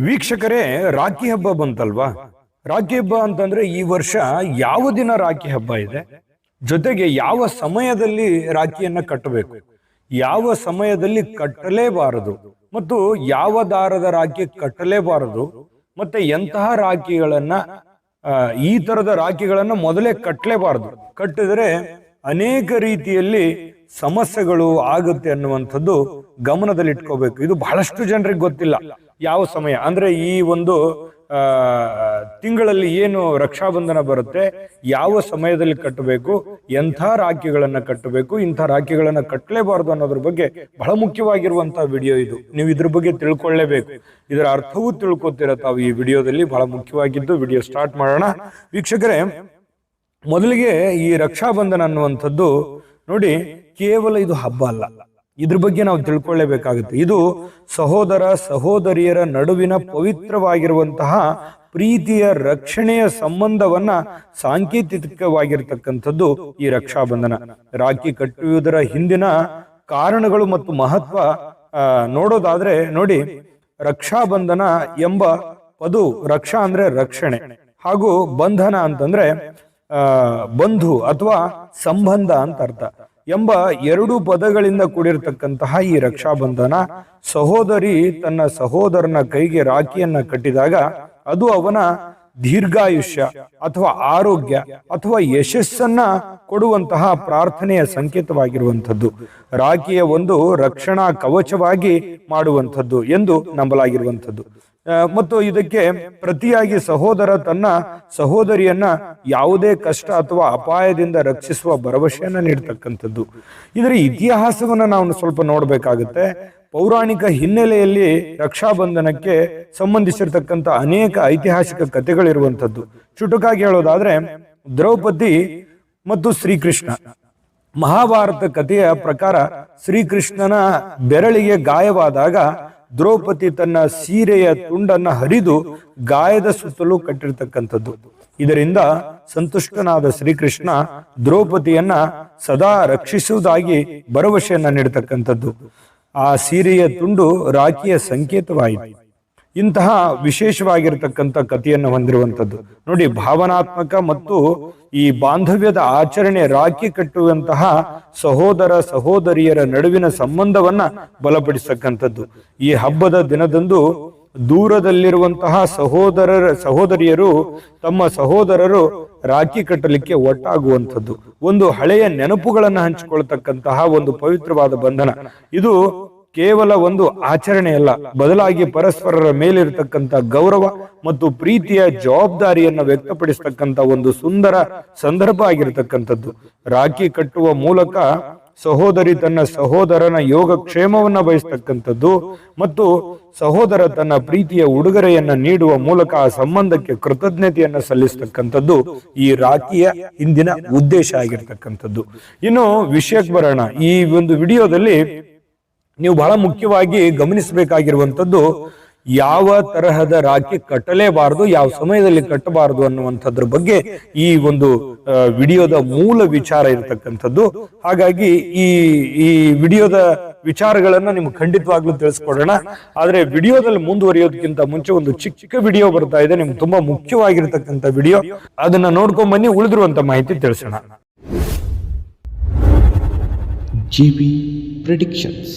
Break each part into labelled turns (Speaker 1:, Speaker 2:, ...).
Speaker 1: ವೀಕ್ಷಕರೇ, ರಾಖಿ ಹಬ್ಬ ಬಂತಲ್ವಾ? ರಾಖಿ ಹಬ್ಬ ಅಂತಂದ್ರೆ ಈ ವರ್ಷ ಯಾವ ದಿನ ರಾಖಿ ಹಬ್ಬ ಇದೆ? ಜೊತೆಗೆ ಯಾವ ಸಮಯದಲ್ಲಿ ರಾಖಿಯನ್ನ ಕಟ್ಟಬೇಕು? ಯಾವ ಸಮಯದಲ್ಲಿ ಕಟ್ಟಲೇಬಾರದು? ಮತ್ತು ಯಾವ ದಾರದ ರಾಖಿ ಕಟ್ಟಲೇಬಾರದು? ಮತ್ತೆ ಎಂತಹ ರಾಖಿಗಳನ್ನ ಈ ತರದ ರಾಖಿಗಳನ್ನ ಮೊದಲೇ ಕಟ್ಟಲೇಬಾರದು? ಕಟ್ಟಿದ್ರೆ ಅನೇಕ ರೀತಿಯಲ್ಲಿ ಸಮಸ್ಯೆಗಳು ಆಗುತ್ತೆ ಅನ್ನುವಂಥದ್ದು ಗಮನದಲ್ಲಿಟ್ಕೋಬೇಕು. ಇದು ಬಹಳಷ್ಟು ಜನರಿಗೆ ಗೊತ್ತಿಲ್ಲ. ಯಾವ ಸಮಯ? ಅಂದ್ರೆ ಈ ಒಂದು ತಿಂಗಳಲ್ಲಿ ಏನು ರಕ್ಷಾಬಂಧನ ಬರುತ್ತೆ? ಯಾವ ಸಮಯದಲ್ಲಿ ಕಟ್ಟಬೇಕು? ಎಂಥ ರಾಖಿಗಳನ್ನು ಕಟ್ಟಬೇಕು? ಇಂಥ ರಾಖಿಗಳನ್ನು ಕಟ್ಟಲೇಬಾರದು ಅನ್ನೋದ್ರ ಬಗ್ಗೆ ಬಹಳ ಮುಖ್ಯವಾಗಿರುವಂತಹ ವಿಡಿಯೋ ಇದು. ನೀವು ಇದ್ರ ಬಗ್ಗೆ ತಿಳ್ಕೊಳ್ಳೇಬೇಕು. ಇದರ ಅರ್ಥವೂ ತಿಳ್ಕೊತೀರ ತಾವು ಈ ವಿಡಿಯೋದಲ್ಲಿ. ಬಹಳ ಮುಖ್ಯವಾಗಿದ್ದು ವಿಡಿಯೋ ಸ್ಟಾರ್ಟ್ ಮಾಡೋಣ. ವೀಕ್ಷಕರೇ, ಮೊದಲಿಗೆ ಈ ರಕ್ಷಾಬಂಧನ ಅನ್ನುವಂಥದ್ದು ನೋಡಿ, ಕೇವಲ ಇದು ಹಬ್ಬ ಅಲ್ಲ. ಇದ್ರ ಬಗ್ಗೆ ನಾವು ತಿಳ್ಕೊಳ್ಳೇಬೇಕಾಗುತ್ತೆ. ಇದು ಸಹೋದರ ಸಹೋದರಿಯರ ನಡುವಿನ ಪವಿತ್ರವಾಗಿರುವಂತಹ ಪ್ರೀತಿಯ ರಕ್ಷಣೆಯ ಸಂಬಂಧವನ್ನ ಸಾಂಕೇತಿಕವಾಗಿರ್ತಕ್ಕಂಥದ್ದು ಈ ರಕ್ಷಾಬಂಧನ. ರಾಖಿ ಕಟ್ಟುವುದರ ಹಿಂದಿನ ಕಾರಣಗಳು ಮತ್ತು ಮಹತ್ವ ನೋಡೋದಾದ್ರೆ ನೋಡಿ, ರಕ್ಷಾಬಂಧನ ಎಂಬ ಪದು ರಕ್ಷಾ ಅಂದ್ರೆ ರಕ್ಷಣೆ. ಹಾಗೂ ಬಂಧನ ಅಂತಂದ್ರೆ ಬಂಧು ಅಥವಾ ಸಂಬಂಧ ಅಂತ ಅರ್ಥ. ಎಂಬ ಎರಡು ಪದಗಳಿಂದ ಕೂಡಿರತಕ್ಕಂತಹ ಈ ರಕ್ಷಾಬಂಧನ ಸಹೋದರಿ ತನ್ನ ಸಹೋದರನ ಕೈಗೆ ರಾಖಿಯನ್ನ ಕಟ್ಟಿದಾಗ ಅದು ಅವನ ದೀರ್ಘಾಯುಷ್ಯ ಅಥವಾ ಆರೋಗ್ಯ ಅಥವಾ ಯಶಸ್ಸನ್ನ ಕೊಡುವಂತಹ ಪ್ರಾರ್ಥನೆಯ ಸಂಕೇತವಾಗಿರುವಂಥದ್ದು. ರಾಖಿಯ ಒಂದು ರಕ್ಷಣಾ ಕವಚವಾಗಿ ಮಾಡುವಂಥದ್ದು ಎಂದು ನಂಬಲಾಗಿರುವಂಥದ್ದು. ಮತ್ತು ಇದಕ್ಕೆ ಪ್ರತಿಯಾಗಿ ಸಹೋದರ ತನ್ನ ಸಹೋದರಿಯನ್ನ ಯಾವುದೇ ಕಷ್ಟ ಅಥವಾ ಅಪಾಯದಿಂದ ರಕ್ಷಿಸುವ ಭರವಸೆಯನ್ನ ನೀಡ್ತಕ್ಕಂಥದ್ದು. ಇದರ ಇತಿಹಾಸವನ್ನ ನಾವು ಸ್ವಲ್ಪ ನೋಡಬೇಕಾಗುತ್ತೆ. ಪೌರಾಣಿಕ ಹಿನ್ನೆಲೆಯಲ್ಲಿ ರಕ್ಷಾಬಂಧನಕ್ಕೆ ಸಂಬಂಧಿಸಿರ್ತಕ್ಕಂಥ ಅನೇಕ ಐತಿಹಾಸಿಕ ಕಥೆಗಳಿರುವಂಥದ್ದು. ಚುಟುಕಾಗಿ ಹೇಳೋದಾದ್ರೆ, ದ್ರೌಪದಿ ಮತ್ತು ಶ್ರೀಕೃಷ್ಣ. ಮಹಾಭಾರತ ಕಥೆಯ ಪ್ರಕಾರ ಶ್ರೀಕೃಷ್ಣನ ಬೆರಳಿಗೆ ಗಾಯವಾದಾಗ ದ್ರೌಪದಿ ತನ್ನ ಸೀರೆಯ ತುಂಡನ್ನ ಹರಿದು ಗಾಯದ ಸುತ್ತಲೂ ಕಟ್ಟಿರ್ತಕ್ಕಂಥದ್ದು. ಇದರಿಂದ ಸಂತುಷ್ಟನಾದ ಶ್ರೀಕೃಷ್ಣ ದ್ರೌಪದಿಯನ್ನ ಸದಾ ರಕ್ಷಿಸುವುದಾಗಿ ಭರವಸೆಯನ್ನ ನೀಡತಕ್ಕಂಥದ್ದು. ಆ ಸೀರೆಯ ತುಂಡು ರಾಖಿಯ ಸಂಕೇತವಾಯಿತು. ಇಂತಹ ವಿಶೇಷವಾಗಿರತಕ್ಕಂಥ ಕಥೆಯನ್ನು ಹೊಂದಿರುವಂಥದ್ದು. ನೋಡಿ, ಭಾವನಾತ್ಮಕ ಮತ್ತು ಈ ಬಾಂಧವ್ಯದ ಆಚರಣೆ ರಾಖಿ ಕಟ್ಟುವಂತಹ ಸಹೋದರ ಸಹೋದರಿಯರ ನಡುವಿನ ಸಂಬಂಧವನ್ನ ಬಲಪಡಿಸತಕ್ಕಂಥದ್ದು. ಈ ಹಬ್ಬದ ದಿನದಂದು ದೂರದಲ್ಲಿರುವಂತಹ ಸಹೋದರರ ಸಹೋದರಿಯರು ತಮ್ಮ ಸಹೋದರರು ರಾಖಿ ಕಟ್ಟಲಿಕ್ಕೆ ಒಟ್ಟಾಗುವಂಥದ್ದು. ಒಂದು ಹಳೆಯ ನೆನಪುಗಳನ್ನು ಹಂಚಿಕೊಳ್ತಕ್ಕಂತಹ ಒಂದು ಪವಿತ್ರವಾದ ಬಂಧನ. ಇದು ಕೇವಲ ಒಂದು ಆಚರಣೆಯಲ್ಲ. ಬದಲಾಗಿ ಪರಸ್ಪರರ ಮೇಲಿರತಕ್ಕಂಥ ಗೌರವ ಮತ್ತು ಪ್ರೀತಿಯ ಜವಾಬ್ದಾರಿಯನ್ನು ವ್ಯಕ್ತಪಡಿಸತಕ್ಕಂತ ಒಂದು ಸುಂದರ ಸಂದರ್ಭ ಆಗಿರತಕ್ಕಂಥದ್ದು. ರಾಖಿ ಕಟ್ಟುವ ಮೂಲಕ ಸಹೋದರಿ ತನ್ನ ಸಹೋದರನ ಯೋಗಕ್ಷೇಮವನ್ನು ಬಯಸ್ತಕ್ಕಂಥದ್ದು ಮತ್ತು ಸಹೋದರ ತನ್ನ ಪ್ರೀತಿಯ ಉಡುಗೊರೆಯನ್ನ ನೀಡುವ ಮೂಲಕ ಆ ಸಂಬಂಧಕ್ಕೆ ಕೃತಜ್ಞತೆಯನ್ನ ಸಲ್ಲಿಸ್ತಕ್ಕಂಥದ್ದು ಈ ರಾಖಿಯ ಹಿಂದಿನ ಉದ್ದೇಶ ಆಗಿರ್ತಕ್ಕಂಥದ್ದು. ಇನ್ನು ವಿಷಯಕ್ಕೆ ಬರೋಣ. ಈ ಒಂದು ವಿಡಿಯೋದಲ್ಲಿ ನೀವು ಬಹಳ ಮುಖ್ಯವಾಗಿ ಗಮನಿಸಬೇಕಾಗಿರುವಂತದ್ದು ಯಾವ ತರಹದ ರಾಖಿ ಕಟ್ಟಲೇಬಾರದು, ಯಾವ ಸಮಯದಲ್ಲಿ ಕಟ್ಟಬಾರದು ಅನ್ನುವಂಥದ್ರ ಬಗ್ಗೆ ಈ ಒಂದು ವಿಡಿಯೋದ ಮೂಲ ವಿಚಾರ ಇರತಕ್ಕಂಥದ್ದು. ಹಾಗಾಗಿ ಈ ಈ ವಿಡಿಯೋದ ವಿಚಾರಗಳನ್ನ ನಿಮ್ಗೆ ಖಂಡಿತವಾಗ್ಲೂ ತಿಳಿಸ್ಕೊಡೋಣ. ಆದ್ರೆ ವಿಡಿಯೋದಲ್ಲಿ ಮುಂದುವರಿಯೋದಕ್ಕಿಂತ ಮುಂಚೆ ಒಂದು ಚಿಕ್ಕ ಚಿಕ್ಕ ವಿಡಿಯೋ ಬರ್ತಾ ಇದೆ, ನಿಮ್ಗೆ ತುಂಬಾ ಮುಖ್ಯವಾಗಿರ್ತಕ್ಕಂಥ ವಿಡಿಯೋ. ಅದನ್ನ ನೋಡ್ಕೊಂಡ್ ಬನ್ನಿ, ಉಳಿದಿರುವಂತ ಮಾಹಿತಿ ತಿಳಿಸೋಣ.
Speaker 2: GB predictions.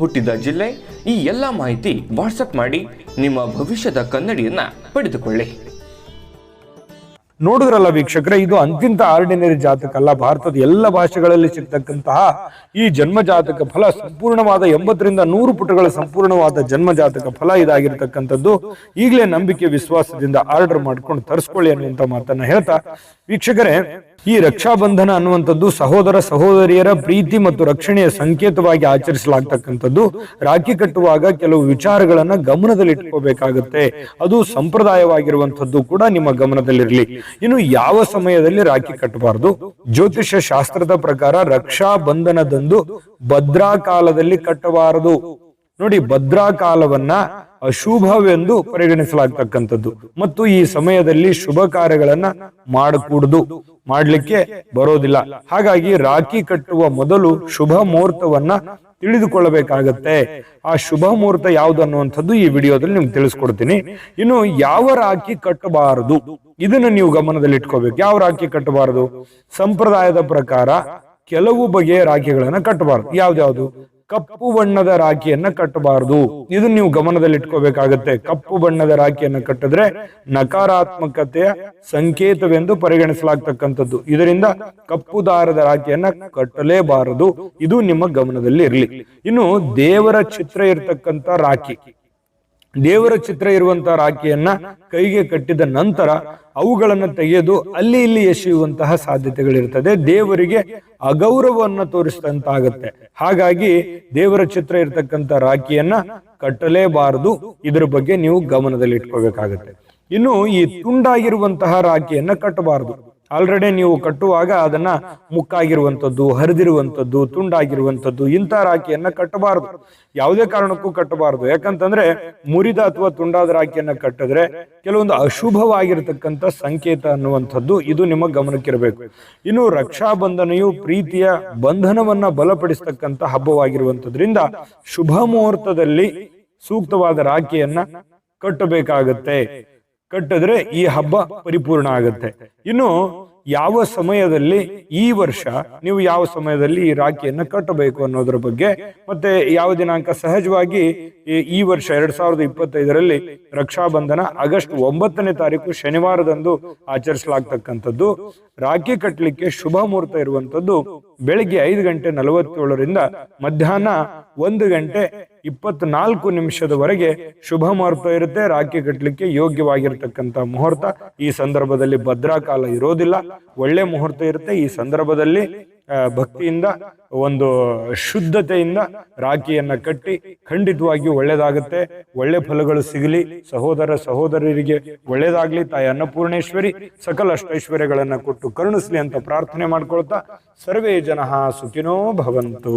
Speaker 3: ಹುಟ್ಟಿದ ಜಿಲ್ಲೆ, ಈ ಎಲ್ಲ ಮಾಹಿತಿ ವಾಟ್ಸಪ್ ಮಾಡಿ ನಿಮ್ಮ ಭವಿಷ್ಯದ ಕನ್ನಡಿಯನ್ನ ಪಡೆದುಕೊಳ್ಳಿ.
Speaker 1: ನೋಡಿದ್ರಲ್ಲ ವೀಕ್ಷಕರೇ, ಇದು ಅಂತಿಂತ ಆರ್ಡಿನರಿ ಜಾತಕ ಅಲ್ಲ. ಭಾರತದ ಎಲ್ಲ ಭಾಷೆಗಳಲ್ಲಿ ಸಿಗ್ತಕ್ಕಂತಹ ಈ ಜನ್ಮ ಜಾತಕ ಫಲ, ಸಂಪೂರ್ಣವಾದ ಎಂಬತ್ತರಿಂದ ನೂರು ಪುಟಗಳ ಸಂಪೂರ್ಣವಾದ ಜನ್ಮ ಜಾತಕ ಫಲ ಇದಾಗಿರ್ತಕ್ಕಂಥದ್ದು. ಈಗಲೇ ನಂಬಿಕೆ, ವಿಶ್ವಾಸದಿಂದ ಆರ್ಡರ್ ಮಾಡ್ಕೊಂಡು ತರಿಸ್ಕೊಳ್ಳಿ ಅನ್ನುವಂತ ಮಾತನ್ನ ಹೇಳ್ತಾ, ವೀಕ್ಷಕರೇ ಈ ರಕ್ಷಾಬಂಧನ ಅನ್ನುವಂಥದ್ದು ಸಹೋದರ ಸಹೋದರಿಯರ ಪ್ರೀತಿ ಮತ್ತು ರಕ್ಷಣೆಯ ಸಂಕೇತವಾಗಿ ಆಚರಿಸಲಾಗ್ತಕ್ಕಂಥದ್ದು. ರಾಖಿ ಕಟ್ಟುವಾಗ ಕೆಲವು ವಿಚಾರಗಳನ್ನ ಗಮನದಲ್ಲಿಟ್ಕೋಬೇಕಾಗುತ್ತೆ ಅದು ಸಂಪ್ರದಾಯವಾಗಿರುವಂಥದ್ದು ಕೂಡ ನಿಮ್ಮ ಗಮನದಲ್ಲಿರಲಿ. ಇನ್ನು ಯಾವ ಸಮಯದಲ್ಲಿ ರಾಖಿ ಕಟ್ಟಬಾರದು? ಜ್ಯೋತಿಷ್ಯ ಶಾಸ್ತ್ರದ ಪ್ರಕಾರ ರಕ್ಷಾ ಬಂಧನದಂದು ಭದ್ರಾ ಕಾಲದಲ್ಲಿ ಕಟ್ಟಬಾರದು. ನೋಡಿ ಭದ್ರಾ ಕಾಲವನ್ನ ಅಶುಭವೆಂದು ಪರಿಗಣಿಸಲಾಗ್ತಕ್ಕಂಥದ್ದು. ಮತ್ತು ಈ ಸಮಯದಲ್ಲಿ ಶುಭ ಕಾರ್ಯಗಳನ್ನ ಮಾಡಕೂಡದು, ಮಾಡಲಿಕ್ಕೆ ಬರೋದಿಲ್ಲ. ಹಾಗಾಗಿ ರಾಖಿ ಕಟ್ಟುವ ಮೊದಲು ಶುಭ ಮುಹೂರ್ತವನ್ನ ತಿಳಿದುಕೊಳ್ಳಬೇಕಾಗತ್ತೆ. ಆ ಶುಭ ಮುಹೂರ್ತ ಯಾವ್ದು ಅನ್ನುವಂಥದ್ದು ಈ ವಿಡಿಯೋದಲ್ಲಿ ನಿಮ್ಗೆ ತಿಳಿಸ್ಕೊಡ್ತೀನಿ. ಇನ್ನು ಯಾವ ರಾಖಿ ಕಟ್ಟಬಾರದು? ಇದನ್ನ ನೀವು ಗಮನದಲ್ಲಿ ಇಟ್ಕೋಬೇಕು. ಯಾವ ರಾಖಿ ಕಟ್ಟಬಾರದು? ಸಂಪ್ರದಾಯದ ಪ್ರಕಾರ ಕೆಲವು ಬಗೆಯ ರಾಖಿಗಳನ್ನ ಕಟ್ಟಬಾರದು. ಯಾವ್ದ್ಯಾವ್ದು ಕಪ್ಪು ಬಣ್ಣದ ರಾಖಿಯನ್ನ ಕಟ್ಟಬಾರದು. ಇದನ್ನ ನೀವು ಗಮನದಲ್ಲಿ ಇಟ್ಕೋಬೇಕಾಗತ್ತೆ ಕಪ್ಪು ಬಣ್ಣದ ರಾಖಿಯನ್ನ ಕಟ್ಟಿದ್ರೆ ನಕಾರಾತ್ಮಕತೆಯ ಸಂಕೇತವೆಂದು ಪರಿಗಣಿಸಲಾಗ್ತಕ್ಕಂಥದ್ದು. ಇದರಿಂದ ಕಪ್ಪು ದಾರದ ರಾಖಿಯನ್ನ ಕಟ್ಟಲೇಬಾರದು. ಇದು ನಿಮ್ಮ ಗಮನದಲ್ಲಿ ಇರಲಿ ಇನ್ನು ದೇವರ ಚಿತ್ರ ಇರತಕ್ಕಂತ ರಾಖಿ. ದೇವರ ಚಿತ್ರ ಇರುವಂತಹ ರಾಖಿಯನ್ನ ಕೈಗೆ ಕಟ್ಟಿದ ನಂತರ ಅವುಗಳನ್ನು ತೆಗೆದು ಅಲ್ಲಿ ಇಲ್ಲಿ ಎಸೆಯುವಂತಹ ಸಾಧ್ಯತೆಗಳಿರ್ತದೆ. ದೇವರಿಗೆ ಅಗೌರವವನ್ನು ತೋರಿಸಿದಂತಾಗತ್ತೆ. ಹಾಗಾಗಿ ದೇವರ ಚಿತ್ರ ಇರತಕ್ಕಂತ ರಾಖಿಯನ್ನ ಕಟ್ಟಲೇಬಾರದು. ಇದ್ರ ಬಗ್ಗೆ ನೀವು ಗಮನದಲ್ಲಿ ಇಟ್ಕೋಬೇಕಾಗತ್ತೆ ಇನ್ನು ಈ ತುಂಡಾಗಿರುವಂತಹ ರಾಖಿಯನ್ನ ಕಟ್ಟಬಾರದು. ಆಲ್ರೆಡಿ ನೀವು ಕಟ್ಟುವಾಗ ಅದನ್ನ ಮುಕ್ಕಾಗಿರುವಂಥದ್ದು, ಹರಿದಿರುವಂಥದ್ದು, ತುಂಡಾಗಿರುವಂಥದ್ದು, ಇಂಥ ರಾಖಿಯನ್ನ ಕಟ್ಟಬಾರದು. ಯಾವುದೇ ಕಾರಣಕ್ಕೂ ಕಟ್ಟಬಾರದು. ಯಾಕಂತಂದ್ರೆ ಮುರಿದ ಅಥವಾ ತುಂಡಾದ ರಾಖಿಯನ್ನ ಕಟ್ಟಿದ್ರೆ ಕೆಲವೊಂದು ಅಶುಭವಾಗಿರ್ತಕ್ಕಂಥ ಸಂಕೇತ ಅನ್ನುವಂಥದ್ದು ಇದು ನಿಮ್ಮ ಗಮನಕ್ಕಿರಬೇಕು. ಇನ್ನು ರಕ್ಷಾ ಬಂಧನೆಯು ಪ್ರೀತಿಯ ಬಂಧನವನ್ನ ಬಲಪಡಿಸ್ತಕ್ಕಂಥ ಹಬ್ಬವಾಗಿರುವಂಥದ್ರಿಂದ ಶುಭ ಮುಹೂರ್ತದಲ್ಲಿ ಸೂಕ್ತವಾದ ರಾಖಿಯನ್ನ ಕಟ್ಟಬೇಕಾಗತ್ತೆ. ಕಟ್ಟಿದ್ರೆ ಈ ಹಬ್ಬ ಪರಿಪೂರ್ಣ ಆಗುತ್ತೆ. ಇನ್ನು ಯಾವ ಸಮಯದಲ್ಲಿ ಈ ವರ್ಷ ನೀವು ಯಾವ ಸಮಯದಲ್ಲಿ ಈ ರಾಖಿಯನ್ನು ಕಟ್ಟಬೇಕು ಅನ್ನೋದ್ರ ಬಗ್ಗೆ ಮತ್ತೆ ಯಾವ ದಿನಾಂಕ? ಸಹಜವಾಗಿ ಈ- ವರ್ಷ ಎರಡ್ ಸಾವಿರದ ಇಪ್ಪತ್ತೈದರಲ್ಲಿ ರಕ್ಷಾಬಂಧನ ಆಗಸ್ಟ್ ಒಂಬತ್ತನೇ ತಾರೀಕು ಶನಿವಾರದಂದು ಆಚರಿಸಲಾಗ್ತಕ್ಕಂಥದ್ದು. ರಾಖಿ ಕಟ್ಟಲಿಕ್ಕೆ ಶುಭ ಮುಹೂರ್ತ ಇರುವಂತದ್ದು ಬೆಳಿಗ್ಗೆ ಐದು ಗಂಟೆ ನಲವತ್ತೇಳರಿಂದ ಮಧ್ಯಾಹ್ನ ಒಂದು ಗಂಟೆ ಇಪ್ಪತ್ನಾಲ್ಕು ನಿಮಿಷದವರೆಗೆ ಶುಭ ಮುಹೂರ್ತ ಇರುತ್ತೆ. ರಾಖಿ ಕಟ್ಟಲಿಕ್ಕೆ ಯೋಗ್ಯವಾಗಿರ್ತಕ್ಕಂಥ ಮುಹೂರ್ತ. ಈ ಸಂದರ್ಭದಲ್ಲಿ ಭದ್ರಾ ಕಾಲ ಇರೋದಿಲ್ಲ. ಒಳ್ಳೆ ಮುಹೂರ್ತ ಇರುತ್ತೆ. ಈ ಸಂದರ್ಭದಲ್ಲಿ ಭಕ್ತಿಯಿಂದ, ಒಂದು ಶುದ್ಧತೆಯಿಂದ ರಾಖಿಯನ್ನ ಕಟ್ಟಿ ಖಂಡಿತವಾಗಿಯೂ ಒಳ್ಳೇದಾಗುತ್ತೆ. ಒಳ್ಳೆ ಫಲಗಳು ಸಿಗಲಿ. ಸಹೋದರ ಸಹೋದರರಿಗೆ ಒಳ್ಳೇದಾಗ್ಲಿ. ತಾಯಿ ಅನ್ನಪೂರ್ಣೇಶ್ವರಿ, ಸಕಲ ಅಷ್ಟೈಶ್ವರ್ಯಗಳನ್ನ ಕೊಟ್ಟು ಕರುಣಿಸ್ಲಿ ಅಂತ ಪ್ರಾರ್ಥನೆ ಮಾಡ್ಕೊಳ್ತಾ ಸರ್ವೇ ಜನ ಸುಖಿನೋ ಭವಂತು.